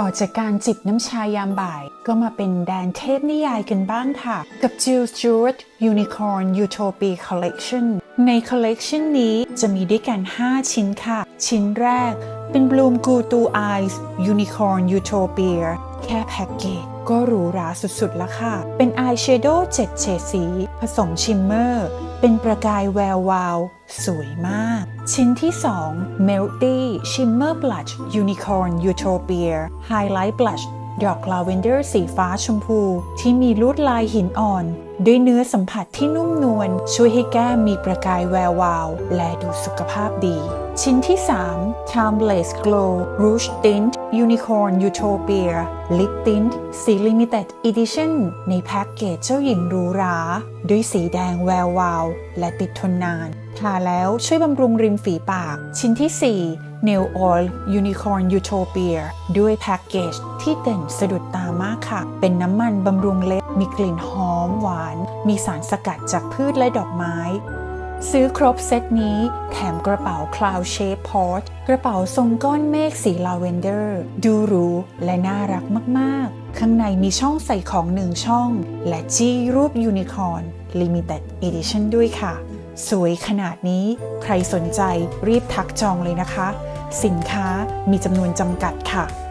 ต่อจากการจิบน้ำชายามบ่าย ก็มาเป็นแดนเทพนิยายกันบ้างค่ะ กับ Jill Stewart Unicorn Utopia Collection ในคอลเลกชันนี้จะมีด้วยกัน 5 ชิ้นค่ะ ชิ้นแรกเป็น Bloom g o t o Eyes Unicorn Utopia แค่แพ็กเกจก็หรูหราสุดๆแล้วค่ะ เป็นอายแชโดว์7เฉดสี ผสมชิมเมอร์ เป็นประกายแวววาว สวยมาก ชิ้นที่ 2 Melty Shimmer Blush Unicorn Utopia Highlight Blush ดอกลาเวนเดอร์สีฟ้าชมพู ที่มีลวดลายหินอ่อน ด้วยเนื้อสัมผัสที่นุ่มนวลช่วยให้แก้มมีประกายแวววาว และดูสุขภาพดี ชิ้นที่ 3 Timeless Glow Rouge Tint Unicorn Utopia Lip Tint สี Limited Edition ในแพ็กเกจเจ้าหญิงหรูหรา ด้วยสีแดงแวววาว และติดทนนานทาแล้วช่วยบำรุงริมฝีปาก ชิ้นที่ 4 Nail Oil Unicorn Utopia ด้วยแพ็กเกจ ที่เด่นสะดุดตามากค่ะ เป็นน้ำมันบำรุงเล็บ มีกลิ่นหอมหวาน มีสารสกัดจากพืชและดอกไม้ ซื้อครบเซตนี้ แถมกระเป๋า Cloud Shape Port กระเป๋าทรงก้อนเมฆสีลาเวนเดอร์ ดูหรูและน่ารักมากๆ ข้างในมีช่องใส่ของหนึ่งช่อง และจี้รูปยูนิคอร์น Limited Edition ด้วยค่ะ สวยขนาดนี้ ใครสนใจรีบทักจองเลยนะคะ สินค้ามีจำนวนจำกัดค่ะ